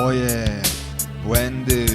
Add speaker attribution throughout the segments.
Speaker 1: Moje błędy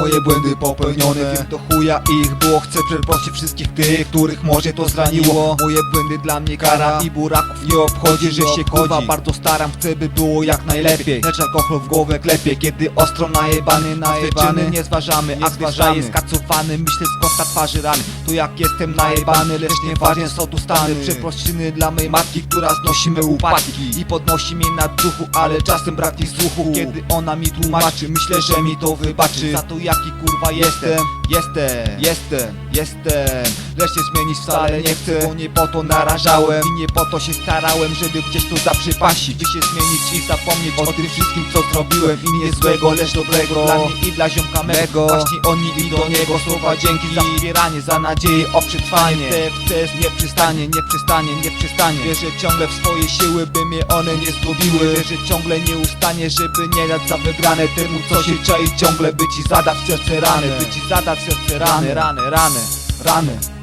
Speaker 1: Moje błędy popełnione. Wiem to chuja ich było. Chcę przeprosić wszystkich tych, których może to zraniło. Moje błędy dla mnie kara I buraków nie obchodzi, że się kurwa bardzo staram Chcę by było jak najlepiej. Lecz alkohol w głowę klepie Kiedy ostro najebany na czyny nie zważamy A gdy
Speaker 2: zważamy.
Speaker 1: jest skacowany Myślę z kąta twarzy rany. To jak jestem najebany Lecz nieważne są tu stany. Przeprosiny dla mej matki, która znosi me upadki I podnosi mnie na duchu, ale czasem brak jej słuchu. Kiedy ona mi tłumaczy, myślę, że mi to wybaczy. Za to jaki kurwa jestem Jestem, jestem, jestem. Się zmienić wcale nie chcę Bo nie po to narażałem. I nie po to się starałem, żeby gdzieś tu zaprzypasić By się zmienić i zapomnieć o tym wszystkim co zrobiłem. I nie złego, lecz dobrego. Dla mnie i dla ziomka mego. Właśnie oni i do niego słowa dzięki. Za wspieranie, za nadzieję o przetrwanie. TFC nie przystanie, nie przystanie, nie przystanie. Wierzę ciągle w swoje siły, by mnie one nie zgubiły. Wierzę ciągle nie ustanie, żeby nie dać za wygrane Temu co się czai. Ciągle, by ci zadać w serce rany. By ci zadać w serce rany, rany, rany, rany